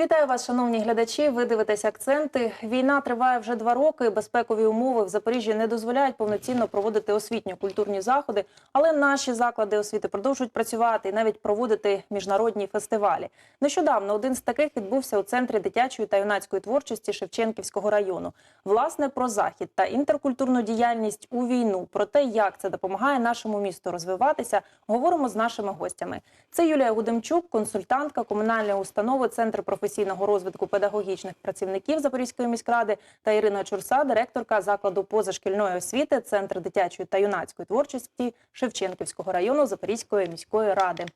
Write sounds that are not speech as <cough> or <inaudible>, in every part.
Вітаю вас, шановні глядачі. Ви дивитесь акценти. Війна триває вже два роки. Безпекові умови в Запоріжжі не дозволяють повноцінно проводити освітньо-культурні заходи, але наші заклади освіти продовжують працювати і навіть проводити міжнародні фестивалі. Нещодавно один з таких відбувся у центрі дитячої та юнацької творчості Шевченківського району. Власне про захід та інтеркультурну діяльність у війну, про те, як це допомагає нашому місту розвиватися, говоримо з нашими гостями. Це Юлія Гудемчук, консультантка комунальної установи Центр професійного розвитку педагогічних працівників Запорізької міськради та Ірина Чурса, директорка закладу позашкільної освіти Центр дитячої та юнацької творчості Шевченківського району Запорізької міської ради.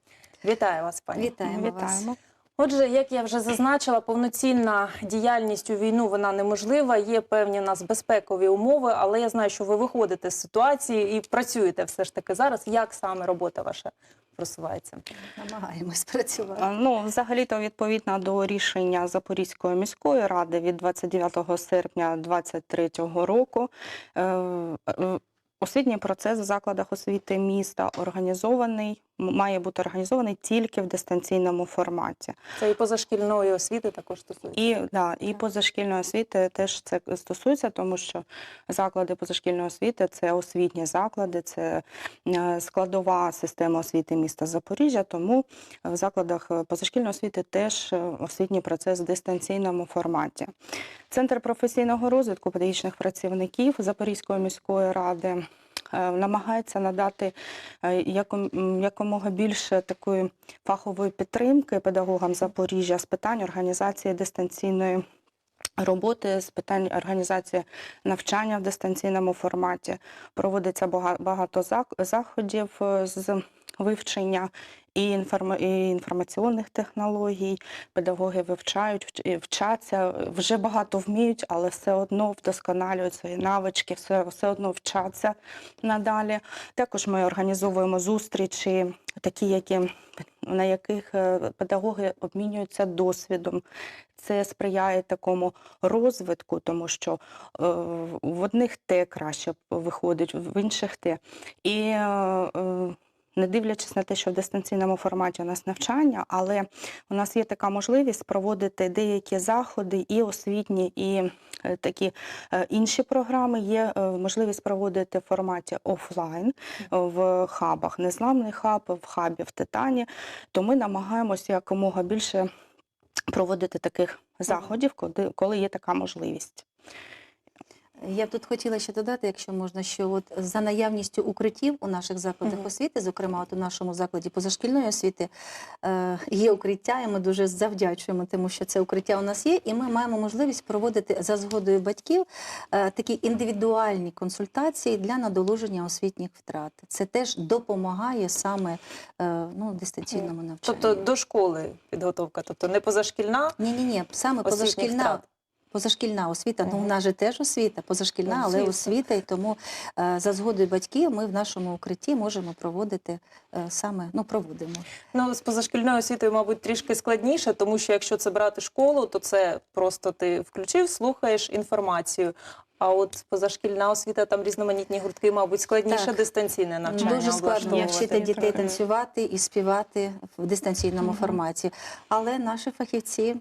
Вітаю вас, пані. Вітаємо, вас. Отже, як я вже зазначила, повноцінна діяльність у війну вона неможлива. Є певні у нас безпекові умови, але я знаю, що ви виходите з ситуації і працюєте все ж таки зараз. Як саме робота ваша просувається? Намагаємось працювати. Ну, взагалі-то відповідно до рішення Запорізької міської ради від 29 серпня 2023 року. Освітній процес в закладах освіти міста організований, має бути організований тільки в дистанційному форматі. Це і позашкільної освіти також стосується. І, да, і позашкільної освіти теж це стосується, тому що заклади позашкільної освіти це освітні заклади, це е, складова система освіти міста Запоріжжя. Тому в закладах позашкільної освіти теж е, освітній процес в дистанційному форматі. Центр професійного розвитку педагогічних працівників Запорізької міської ради. е, Намагається надати е, яком- якомога більше такої фахової підтримки педагогам Запоріжжя з питань організації дистанційної роботи, з питань організації навчання в дистанційному форматі. Проводиться бага- багато заходів е, з вивчення і, інформаційних технологій. Педагоги вивчають, вч- вчаться, вже багато вміють, але все одно вдосконалюють свої навички, все, все одно вчаться надалі. Також ми організовуємо зустрічі, такі, які, на яких е, педагоги обмінюються досвідом. Це сприяє такому розвитку, тому що е, в одних те краще виходить, в інших те. І е, не дивлячись на те, що в дистанційному форматі у нас навчання, але у нас є така можливість проводити деякі заходи, і освітні, і е, такі е, інші програми. Є е, можливість проводити в форматі офлайн в хабах. Незламний хаб, в хабі в Титані. То ми намагаємося якомога більше проводити таких заходів, коли є така можливість. Я б тут хотіла ще додати, якщо можна, що от за наявністю укриттів у наших закладах Мгм. освіти, зокрема от у нашому закладі позашкільної освіти, е, є укриття, і ми дуже завдячуємо, тому що це укриття у нас є, і ми маємо можливість проводити за згодою батьків е, такі індивідуальні консультації для надолуження освітніх втрат. Це теж допомагає саме е, ну, дистанційному навчанню. Тобто до школи підготовка, тобто не позашкільна. Ні, ні, ні, саме позашкільна. втрат. Позашкільна освіта, ну в нас же теж освіта, позашкільна, але освіта, і тому е, за згодою батьків ми в нашому укритті можемо проводити е, саме, ну проводимо. Ну, з позашкільною освітою, мабуть, трішки складніше, тому що якщо це брати школу, то це просто ти включив, слухаєш інформацію. А от позашкільна освіта, там різноманітні гуртки, мабуть, складніше Так. дистанційне навчання. Дуже складно вчити дітей танцювати і співати в дистанційному Мгм. форматі. Але наші фахівці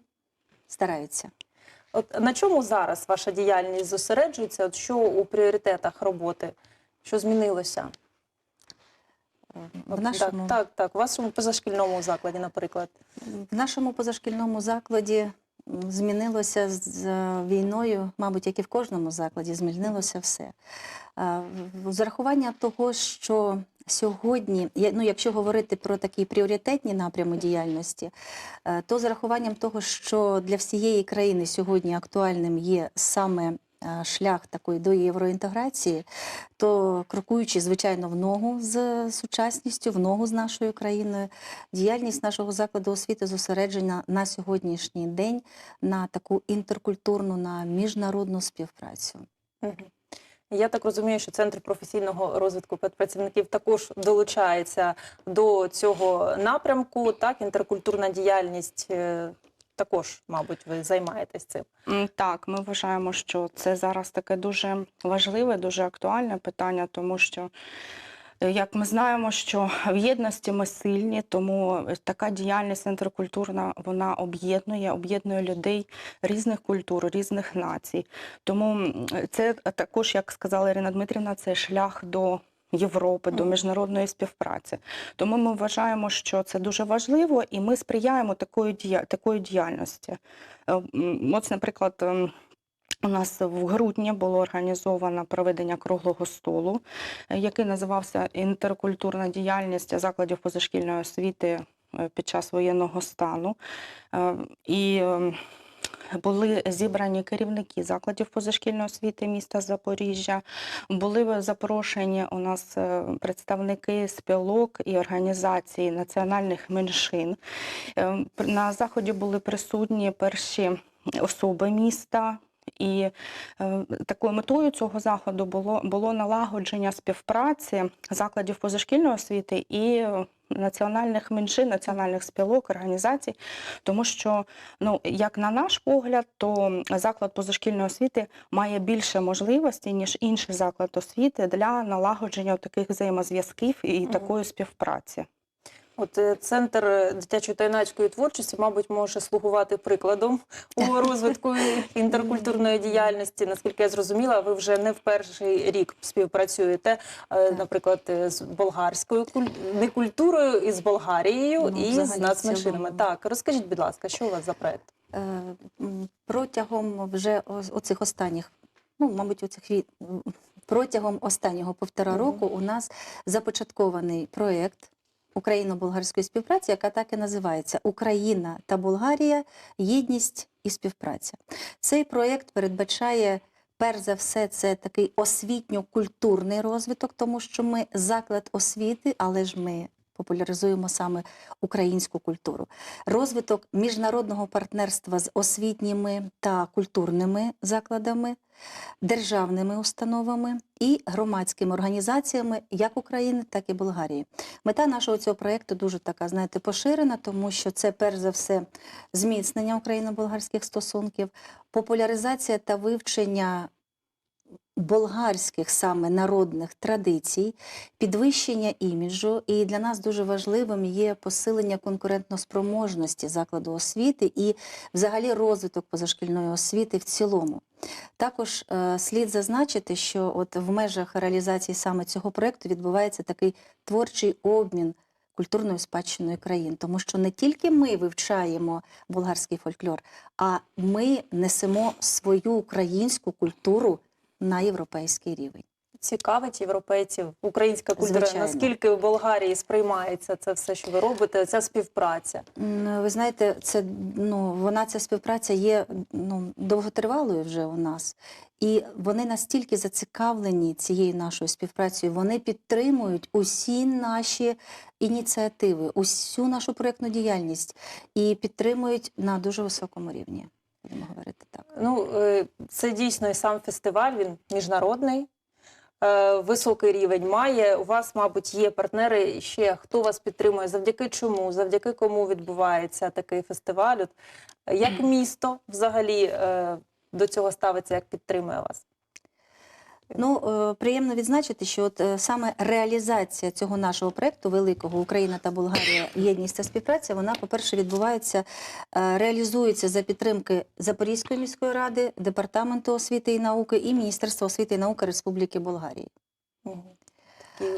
стараються. От на чому зараз ваша діяльність зосереджується? От що у пріоритетах роботи? Що змінилося? В нашому, Так, так, так. В вашому позашкільному закладі, наприклад. в нашому позашкільному закладі змінилося з е, війною, мабуть, як і в кожному закладі, змінилося все. З урахування того, що сьогодні, ну, якщо говорити про такі пріоритетні напрями діяльності, е, то з урахуванням того, що для всієї країни сьогодні актуальним є саме шлях такої до євроінтеграції, то крокуючи, звичайно, в ногу з сучасністю, в ногу з нашою країною, діяльність нашого закладу освіти зосереджена на сьогоднішній день на таку інтеркультурну, на міжнародну співпрацю. Я так розумію, що центр професійного розвитку педпрацівників також долучається до цього напрямку. Так, інтеркультурна діяльність е, також, мабуть, ви займаєтесь цим. Так, ми вважаємо, що це зараз таке дуже важливе, дуже актуальне питання, тому що Е, Як ми знаємо, що в єдності ми сильні, тому така діяльність інтеркультурна вона об'єднує, об'єднує людей різних культур, різних націй. Тому це також, як сказала Ірина Дмитрівна, це шлях до. Європи до міжнародної співпраці, тому ми вважаємо, що це дуже важливо, і ми сприяємо такої дія такої діяльності. Е, От, наприклад, ем, у нас в грудні було організовано проведення круглого столу, е, який називався Інтеркультурна діяльність закладів позашкільної освіти е, під час воєнного стану. І ем, були зібрані керівники закладів позашкільної освіти міста Запоріжжя. Були запрошені у нас е, представники спілок і організацій національних меншин. Е, На заході були присутні перші особи міста. І е, такою метою цього заходу було, було налагодження співпраці закладів позашкільної освіти і національних меншин, національних спілок, організацій, тому що, ну, як на наш погляд, то заклад позашкільної освіти має більше можливостей, ніж інший заклад освіти для налагодження таких взаємозв'язків і такої співпраці. От е, центр е, дитячої та юнацької творчості, мабуть, може слугувати прикладом у розвитку <laughs> інтеркультурної діяльності. Наскільки я зрозуміла, ви вже не в перший рік співпрацюєте, е, наприклад, з болгарською не культурою, і з Болгарією, Ну, і з нацменшинами. Так, розкажіть, будь ласка, що у вас за проект? Протягом вже оцих останніх, ну, мабуть, оцих протягом останнього півтора року у нас започаткований проєкт україно-болгарської співпраці, яка так і називається Україна та Болгарія єдність і співпраця. Цей проєкт передбачає. Перш за все, це такий освітньо-культурний розвиток, тому що ми заклад освіти, але ж ми популяризуємо саме українську культуру. Розвиток міжнародного партнерства з освітніми та культурними закладами, державними установами і громадськими організаціями як України, так і Болгарії. Мета нашого цього проєкту дуже така, знаєте, поширена, тому що це перш за все зміцнення україно-болгарських стосунків, популяризація та вивчення болгарських саме народних традицій, підвищення іміджу, і для нас дуже важливим є посилення конкурентноспроможності закладу освіти і взагалі розвиток позашкільної освіти в цілому. Також е, слід зазначити, що от в межах реалізації саме цього проєкту відбувається такий творчий обмін культурною спадщиною країн, тому що не тільки ми вивчаємо болгарський фольклор, а ми несемо свою українську культуру на європейський рівень. Цікавить європейців українська культура. Звичайно. Наскільки в Болгарії сприймається це все, що ви робите? Ця співпраця? Ви знаєте, це ну вона ця співпраця є ну довготривалою вже у нас, і вони настільки зацікавлені цією нашою співпрацею. Вони підтримують усі наші ініціативи, усю нашу проєктну діяльність і підтримують на дуже високому рівні. Будемо говорити так. Ну, е, це дійсно і сам фестиваль, він міжнародний, е, високий рівень має. У вас, мабуть, є партнери ще, хто вас підтримує, завдяки чому, завдяки кому відбувається такий фестиваль. От, як <clears throat> місто взагалі е, до цього ставиться, як підтримує вас? Ну, е, приємно відзначити, що от е, саме реалізація цього нашого проекту великого Україна та Болгарія єдність та співпраця, вона, по-перше, відбувається, е, реалізується за підтримки Запорізької міської ради, департаменту освіти і науки і Міністерства освіти і науки Республіки Болгарії. Мгм.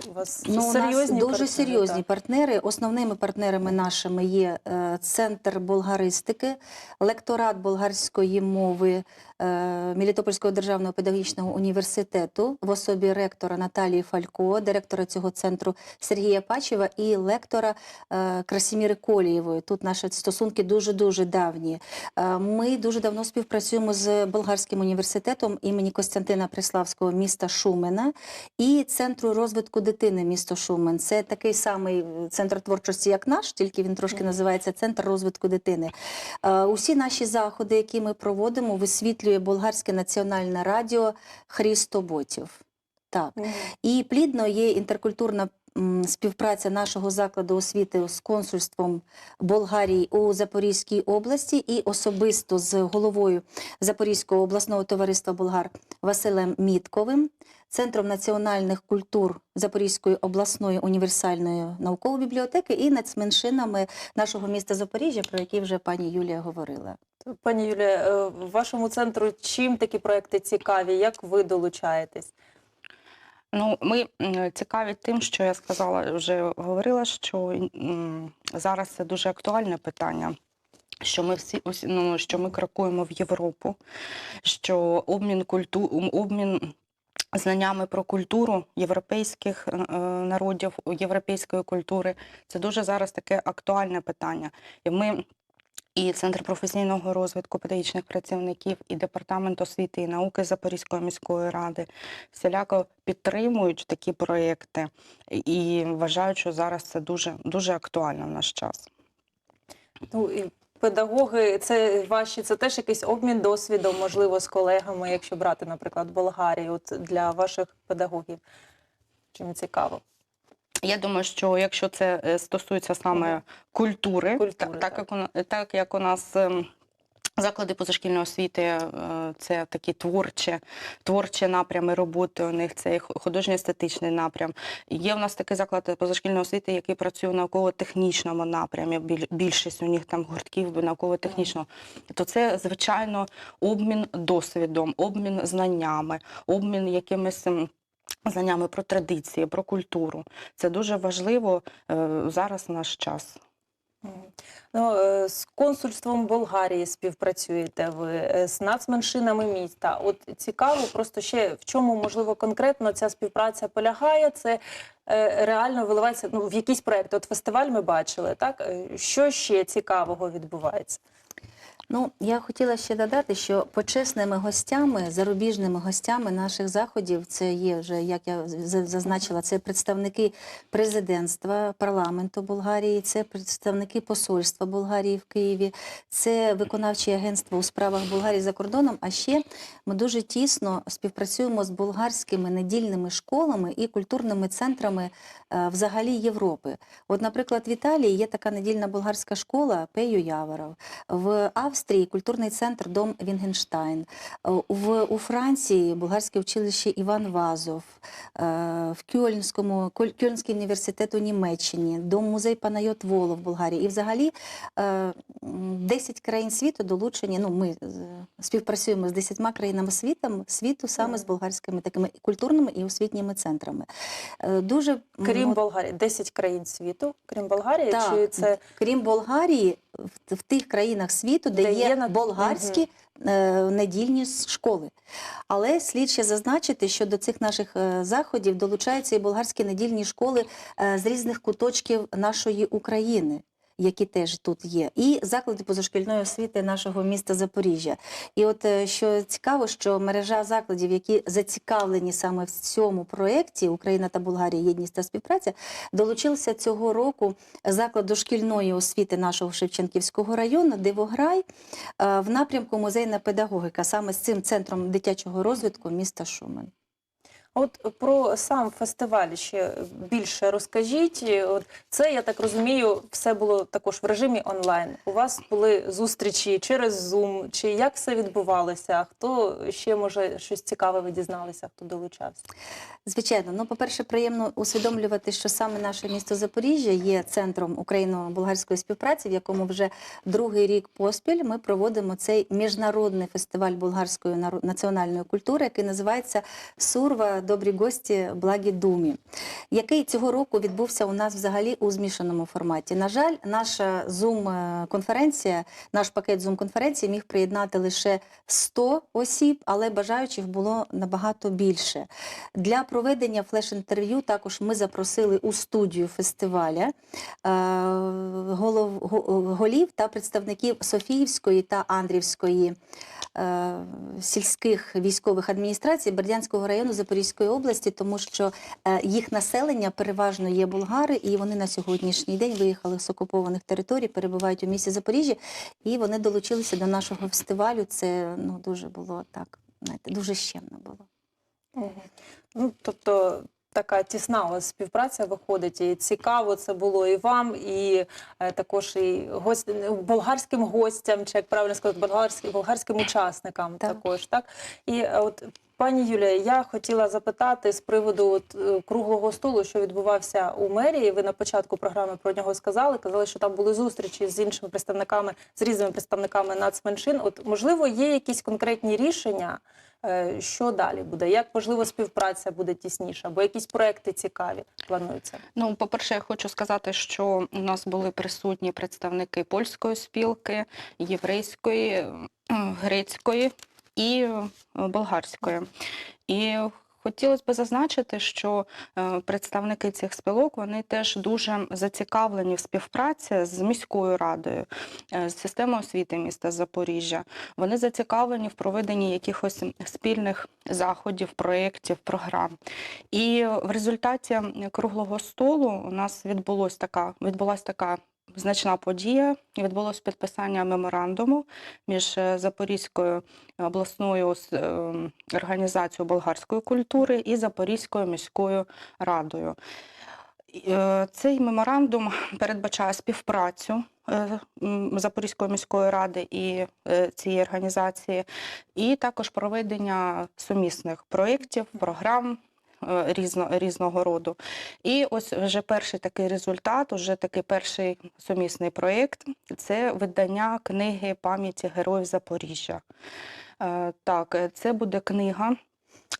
У вас Ну, у нас дуже партнери, серйозні так. партнери. Основними партнерами нашими є е, центр болгаристики, лекторат болгарської мови Мелітопольського державного педагогічного університету в особі ректора Наталії Фалько, директора цього центру Сергія Пачева і лектора е, Красіміри Колієвої. Тут наші стосунки дуже дуже давні. Е, Ми дуже давно співпрацюємо з болгарським університетом імені Костянтина Преславського міста Шумена і центру розвитку дитини місто Шумен. Це такий самий е, центр творчості, як наш, тільки він трошки називається Центр розвитку дитини. Е, Усі наші заходи, які ми проводимо, висвітлює болгарське національне радіо Хрісто Ботів. Так. Мгм. І плідно є інтеркультурна співпраця нашого закладу освіти з консульством Болгарії у Запорізькій області і особисто з головою Запорізького обласного товариства болгар Василем Мітковим, Центром національних культур Запорізької обласної універсальної наукової бібліотеки і нацменшинами нашого міста Запоріжжя, про які вже пані Юлія говорила. Пані Юлія, е, вашому центру чим такі проекти цікаві? Як ви долучаєтесь? Ну, ми цікаві тим, що я сказала, вже говорила, що зараз це дуже актуальне питання. Що ми всі ну, що ми крокуємо в Європу, що обмін культу, обмін знаннями про культуру європейських е, е, народів, європейської культури це дуже зараз таке актуальне питання. І ми і Центр професійного розвитку педагогічних працівників, і Департамент освіти і науки Запорізької міської ради всіляко підтримують такі проекти і вважають, що зараз це дуже дуже актуально в наш час. Ну і педагоги, це ваші, це теж якийсь обмін досвідом, можливо, з колегами, якщо брати, наприклад, Болгарію, от для ваших педагогів. Чим цікаво? Я думаю, що якщо це е, стосується саме культури, Культури, та- так, так. як у так як у нас. ем, Заклади позашкільної освіти е, це такі творчі, творчі напрями роботи. У них це художньо-естетичний напрям. Є у нас такий заклад позашкільної освіти, який працює в науково-технічному напрямі. Більшість у них там гуртків науково-технічного. То це звичайно обмін досвідом, обмін знаннями, обмін якимись. Знаннями про традиції, про культуру. Це дуже важливо е, зараз наш час. Ну, е, з консульством Болгарії співпрацюєте ви е, з нацменшинами міста. От цікаво, просто ще в чому можливо конкретно ця співпраця полягає. Це реально виливається ну, в якісь проекти. От фестиваль ми бачили, так що ще цікавого відбувається? Ну, я хотіла ще додати, що почесними гостями, зарубіжними гостями наших заходів, це є вже, як я зазначила, це представники президентства, парламенту Болгарії, це представники посольства Болгарії в Києві, це виконавче агентство у справах Болгарії за кордоном. А ще ми дуже тісно співпрацюємо з болгарськими недільними школами і культурними центрами е, взагалі Європи. От, наприклад, в Італії є така недільна болгарська школа Пею Яворов. В Австрії культурний центр Дом Вінгенштайн, Е, в, у Франції болгарське училище Іван Вазов, е, в Кьольнському, Кьольнський університет у Німеччині, Дом музей Панайот Воло в Болгарії. І взагалі е, 10 країн світу долучені. Ну, ми е, співпрацюємо з 10 країнами світу, світу саме з болгарськими такими культурними і освітніми центрами. Е, Дуже Крім Болгарії, 10 країн світу, крім Болгарії, Так. чи це крім Болгарії, в, в тих країнах світу, де, Де є, є на- болгарські е, недільні школи. Але слід ще зазначити, що до цих наших е, заходів долучаються і болгарські недільні школи е, з різних куточків нашої України. Які теж тут є, і заклади позашкільної освіти нашого міста Запоріжжя. І от е, що цікаво, що мережа закладів, які зацікавлені саме в цьому проєкті Україна та Болгарія єдність та співпраця, долучилися цього року заклад дошкільної освіти нашого Шевченківського району Дивограй е, в напрямку музейна педагогіка, саме з цим центром дитячого розвитку міста Шумен. От про сам фестиваль ще більше розкажіть. От це я так розумію, все було також в режимі онлайн. У вас були зустрічі через Zoom, чи як все відбувалося? Хто ще може щось цікаве ви дізналися, хто долучався? Звичайно, ну по-перше, приємно усвідомлювати, що саме наше місто Запоріжжя є центром україно-болгарської співпраці, в якому вже другий рік поспіль ми проводимо цей міжнародний фестиваль болгарської національної культури, який називається Сурва Добрі гості Благі Думі, який цього року відбувся у нас взагалі у змішаному форматі. На жаль, наша Zoom конференція, наш пакет Zoom конференції міг приєднати лише 100 осіб, але бажаючих було набагато більше. Для проведення флеш-інтерв'ю також ми запросили у студію фестиваля е, голов, голів та представників Софіївської та Андрівської е, сільських військових адміністрацій Бердянського району Запорізької області, тому що е, їх населення переважно є булгари, і вони на сьогоднішній день виїхали з окупованих територій, перебувають у місті Запоріжжя, і вони долучилися до нашого фестивалю. Це ну дуже було так, знаєте, дуже щемно було. Ну тобто така тісна у вас співпраця виходить. І цікаво це було і вам, і е, також і гость, болгарським гостям, чи як правильно сказати, болгарським, болгарським учасникам Так. також. Так і е, от. Пані Юлія, я хотіла запитати з приводу от, е, круглого столу, що відбувався у мерії. Ви на початку програми про нього сказали. Казали, що там були зустрічі з іншими представниками, з різними представниками нацменшин. От можливо, є якісь конкретні рішення, е, що далі буде? Як можливо співпраця буде тісніша, або якісь проекти цікаві плануються? Ну, по-перше, я хочу сказати, що у нас були присутні представники польської спілки, єврейської, е, грецької і е, болгарської. І хотілося б зазначити, що е, представники цих спілок вони теж дуже зацікавлені в співпраці з міською радою, е, з системою освіти міста Запоріжжя. Вони зацікавлені в проведенні якихось спільних заходів, проєктів, програм. І в результаті круглого столу у нас відбулось така, відбулась така значна подія. Відбулось підписання меморандуму між е, Запорізькою обласною ем, організацією болгарської культури і Запорізькою міською радою. Е, Цей меморандум передбачає співпрацю е, Запорізької міської ради і цієї організації, і також проведення сумісних проєктів, програм різно, різного роду. І ось вже перший такий результат, уже такий перший сумісний проєкт це видання книги пам'яті героїв Запоріжжя. Е, Так, е, це буде книга.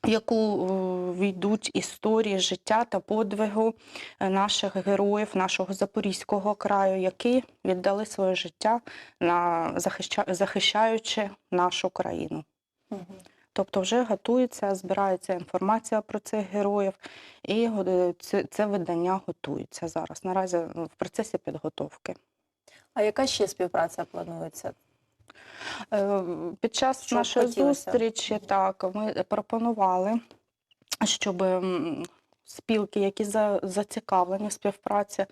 в Яку е, війдуть історії життя та подвигу е, наших героїв, нашого запорізького краю, які віддали своє життя на захищаючи нашу країну. Тобто вже готується, збирається інформація про цих героїв, і це, видання готується зараз. Наразі ну, в процесі підготовки. А яка ще співпраця планується? Е, Під час Що нашої хотілося? зустрічі так ми пропонували, щоб спілки, які за- зацікавлені в співпраці, е,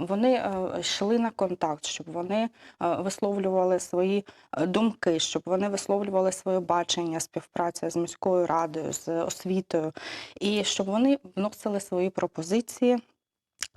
вони е, йшли на контакт, щоб вони е, висловлювали свої думки, щоб вони висловлювали своє бачення співпраці з міською радою, з освітою, і щоб вони вносили свої пропозиції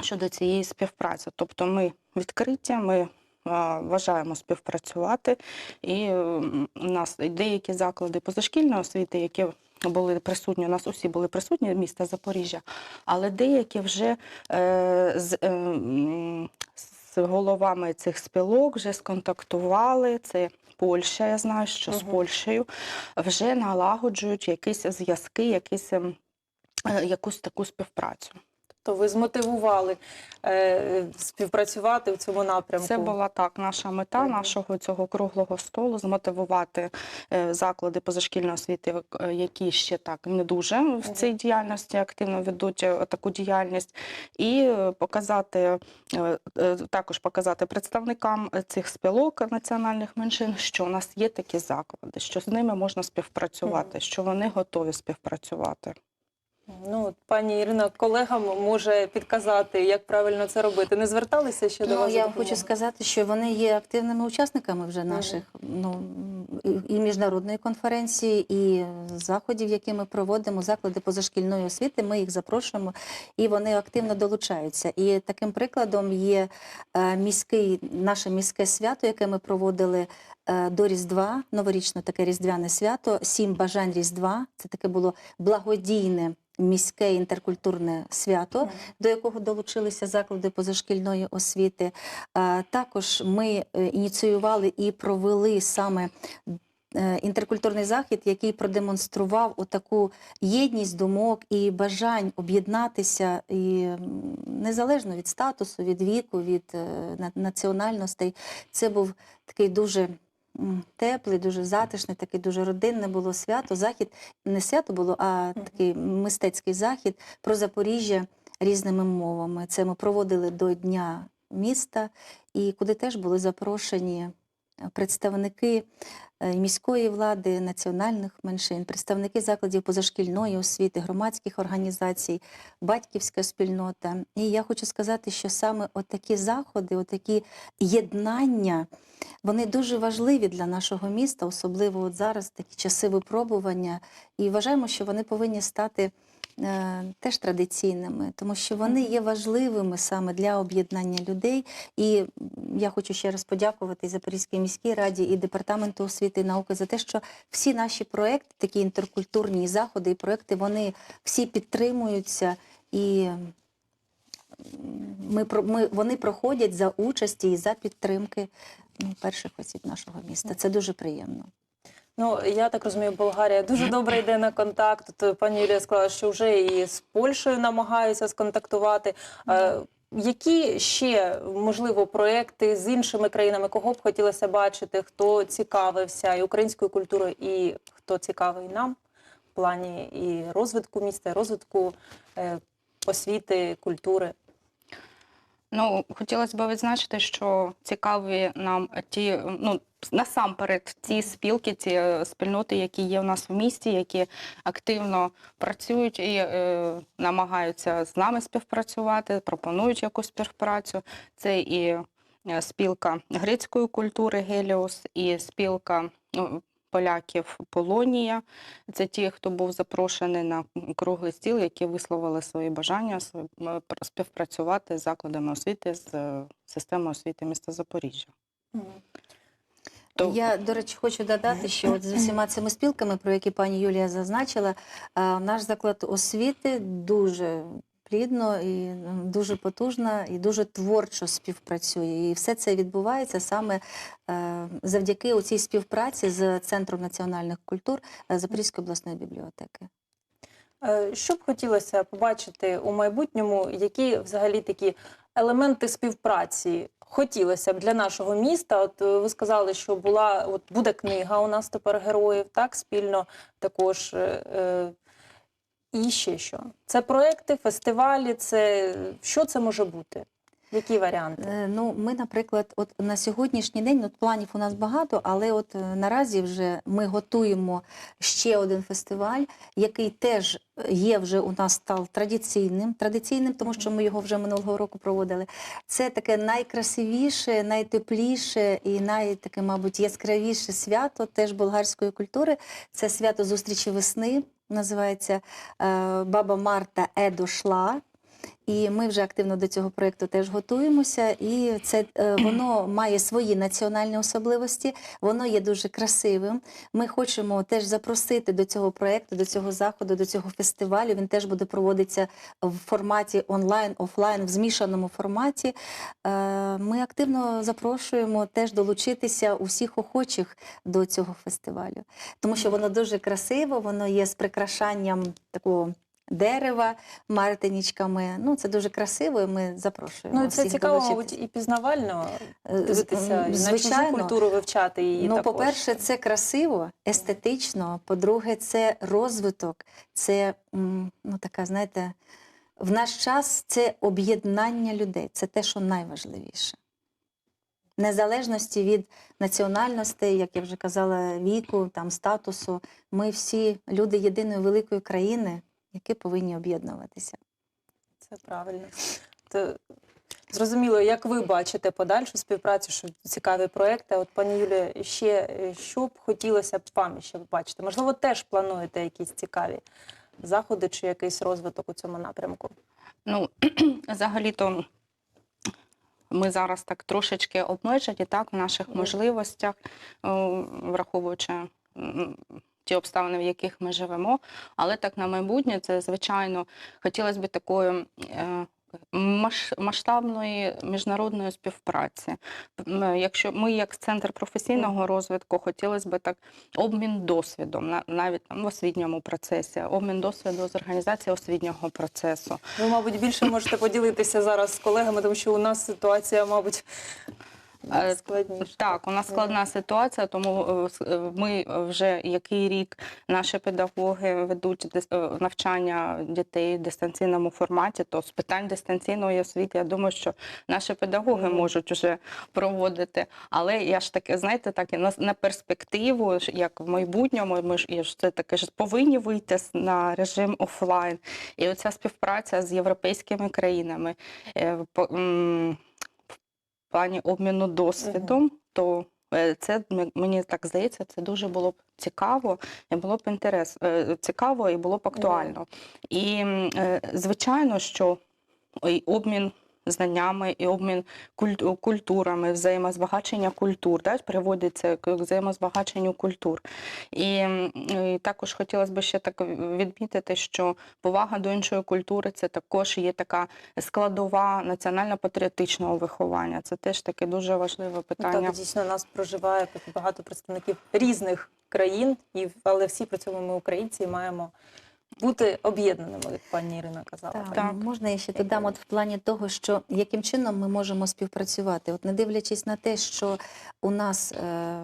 щодо цієї співпраці. Тобто ми відкриті, ми Вважаємо співпрацювати, і у нас деякі заклади позашкільної освіти, які були присутні, у нас усі були присутні міста Запоріжжя, але деякі вже е, з, е, з головами цих спілок вже сконтактували. Це Польща, я знаю, що з Польщею вже налагоджують якісь зв'язки, якісь, е, якусь таку співпрацю. То ви змотивували е, співпрацювати в цьому напрямку? Це була так наша мета нашого цього круглого столу змотивувати е, заклади позашкільної освіти, е, які ще так не дуже в цій діяльності активно ведуть е, таку діяльність, і показати е, е, також показати представникам цих спілок національних меншин, що у нас є такі заклади, що з ними можна співпрацювати, що вони готові співпрацювати. Ну, пані Ірина, колегам може підказати, як правильно це робити. Не зверталися ще до Ну, вас? за я вам хочу сказати, що вони є активними учасниками вже наших ну, і- міжнародної конференції, і заходів, які ми проводимо, заклади позашкільної освіти. Ми їх запрошуємо, і вони активно долучаються. І таким прикладом є е, міський, наше міське свято, яке ми проводили до Різдва, новорічне таке різдвяне свято, сім бажань Різдва. Це таке було благодійне. Міське інтеркультурне свято, до якого долучилися заклади позашкільної освіти. А, Також ми е, ініціювали і провели саме е, інтеркультурний захід, який продемонстрував отаку єдність думок і бажань об'єднатися і незалежно від статусу, від віку, від е, національностей. Це був такий дуже. Теплий, дуже затишний, такий дуже родинне було свято. Захід не свято було, а такий мистецький захід про Запоріжжя різними мовами. Це ми проводили до Дня міста, і куди теж були запрошені представники е, міської влади, національних меншин, представники закладів позашкільної освіти, громадських організацій, батьківська спільнота. І я хочу сказати, що саме отакі заходи, отакі єднання, вони дуже важливі для нашого міста, особливо от зараз такі часи випробування. І вважаємо, що вони повинні стати е, теж традиційними, тому що вони є важливими саме для об'єднання людей. І я хочу ще раз подякувати Запорізькій міській раді і департаменту освіти і науки за те, що всі наші проекти, такі інтеркультурні заходи і проекти, вони всі підтримуються і. Ми, ми, вони проходять за участі і за підтримки ну, перших осіб нашого міста. Це дуже приємно. Ну я так розумію, Болгарія дуже добре йде на контакт. От пані Юлія сказала, що вже і з Польщею намагаються сконтактувати. Е, Які ще можливо проекти з іншими країнами, кого б хотілося бачити, хто цікавився і українською культурою, і хто цікавий нам в плані і розвитку міста, і розвитку е, освіти, культури? Ну, хотілося б відзначити, що цікаві нам ті, ну насамперед, ті спілки, ті е, спільноти, які є у нас в місті, які активно працюють і е, намагаються з нами співпрацювати, пропонують якусь співпрацю. Це і е, спілка грецької культури Геліос, і спілка. ну, Поляків Полонія це ті, хто був запрошений на круглий стіл, які висловили свої бажання співпрацювати з закладами освіти з е, системою освіти міста Запоріжжя. То- Я, до речі, хочу додати, що от з усіма цими спілками, про які пані Юлія зазначила, наш заклад освіти дуже плідно і дуже потужно і дуже творчо співпрацює. І все це відбувається саме е, завдяки цій співпраці з Центром національних культур е, Запорізької обласної бібліотеки. Е, Що б хотілося побачити у майбутньому, які взагалі такі елементи співпраці хотілося б для нашого міста? От ви сказали, що була от буде книга у нас тепер героїв, так спільно також. е, І ще що? Це проекти, фестивалі, це що це може бути? Які варіанти? Е, Ну, ми, наприклад, от на сьогоднішній день от планів у нас багато, але от е, наразі вже ми готуємо ще один фестиваль, який теж є вже у нас став традиційним, традиційним, тому що ми його вже минулого року проводили. Це таке найкрасивіше, найтепліше і найтаке, мабуть, яскравіше свято теж болгарської культури. Це свято зустрічі весни. Називається е, Баба Марта Едошла. І ми вже активно до цього проєкту теж готуємося. І це е, воно має свої національні особливості, воно є дуже красивим. Ми хочемо теж запросити до цього проєкту, до цього заходу, до цього фестивалю. Він теж буде проводитися в форматі онлайн, офлайн, в змішаному форматі. Е, Ми активно запрошуємо теж долучитися усіх охочих до цього фестивалю, тому що воно дуже красиво, воно є з прикрашанням такого. Дерева мартинічками. Ну, це дуже красиво, і ми запрошуємо. Ну це всіх цікаво, мабуть, і пізнавально Е, дивитися і на культуру вивчати її. Ну, також. по-перше, це красиво, естетично. По-друге, це розвиток, це ну, така, знаєте, в наш час це об'єднання людей. Це те, що найважливіше. Незалежності від національностей, як я вже казала, віку, там, статусу, ми всі люди єдиної великої країни, які повинні об'єднуватися. Це правильно. То, зрозуміло, як ви бачите подальшу співпрацю, що цікаві проекти. От, пані Юлія, ще е, що б хотілося б вам ще бачити? Можливо, теж плануєте якісь цікаві заходи чи якийсь розвиток у цьому напрямку? Ну, <clears throat> взагалі-то ми зараз так трошечки обмежені так, в наших можливостях, враховуючи м, ті обставини, в яких ми живемо. Але так на майбутнє, це, звичайно, хотілося б такої. е, масштабної міжнародної співпраці. Якщо ми, як центр професійного розвитку, хотілося б так обмін досвідом, на- навіть там в освітньому процесі, обмін досвіду з організації освітнього процесу. Ви, мабуть, більше можете поділитися зараз з колегами, тому що у нас ситуація, мабуть, Е, складніша. Так, у нас складна ситуація, тому е, е, ми вже який рік наші педагоги ведуть навчання дітей в дистанційному форматі. То з питань дистанційної освіти, я думаю, що наші педагоги можуть вже проводити. Але я ж таки, знаєте, так і на, на перспективу, як в майбутньому, ми ж і ж це таке ж повинні вийти на режим офлайн. І оця співпраця з європейськими країнами. е, по- плані обміну досвідом, то е, це мені так здається, це дуже було б цікаво, і було б інтерес е, цікаво і було б актуально. І е, звичайно, що обмін знаннями і обмін куль- культурами, взаємозбагачення культур, да, приводиться к взаємозбагаченню культур. І, і також хотілося б ще так відмітити, що повага до іншої культури це також є така складова національно-патріотичного виховання. Це теж таке дуже важливе Ну, питання. Так, дійсно, нас проживає багато представників різних країн, і, але всі при цьому ми українці і маємо бути об'єднаними, як пані Ірина казала. Так, Так. можна я ще додам от в плані того, що яким чином ми можемо співпрацювати, от не дивлячись на те, що у нас е,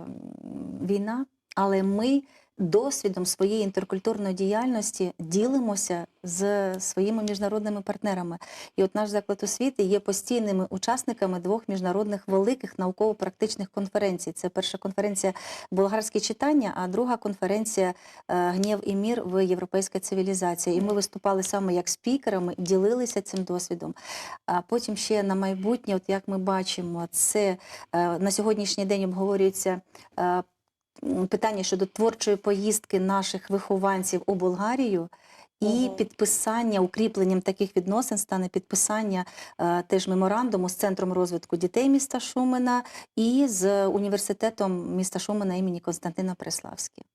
війна, але ми досвідом своєї інтеркультурної діяльності ділимося з своїми міжнародними партнерами. І от наш заклад освіти є постійними учасниками двох міжнародних великих науково-практичних конференцій. Це перша конференція болгарські читання, а друга конференція е, Гнєв і мір в європейська цивілізація. І ми виступали саме як спікерами, ділилися цим досвідом. А потім ще на майбутнє, от як ми бачимо, це е, на сьогоднішній день обговорюється. Питання щодо творчої поїздки наших вихованців у Болгарію і угу. підписання, укріпленням таких відносин стане підписання е, теж меморандуму з центром розвитку дітей міста Шумена і з університетом міста Шумена імені Константина Преславського.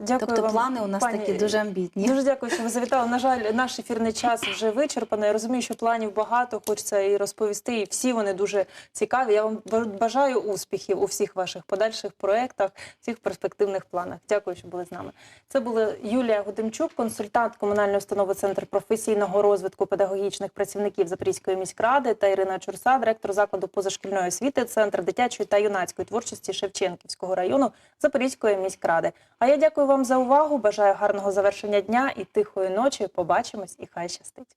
Дякую Тобто вам, плани у нас пані такі дуже амбітні. Дуже дякую, що ви завітали. На жаль, наш ефірний час вже вичерпаний. Я розумію, що планів багато, хочеться і розповісти, і всі вони дуже цікаві. Я вам бажаю успіхів у всіх ваших подальших проєктах, всіх перспективних планах. Дякую, що були з нами. Це була Юлія Гудимчук, консультант комунальної установи Центр професійного розвитку педагогічних працівників Запорізької міськради та Ірина Чурса, директор закладу позашкільної освіти, Центр дитячої та юнацької творчості Шевченківського району Запорізької міськради. А я вам за увагу. Бажаю гарного завершення дня і тихої ночі. Побачимось і хай щастить.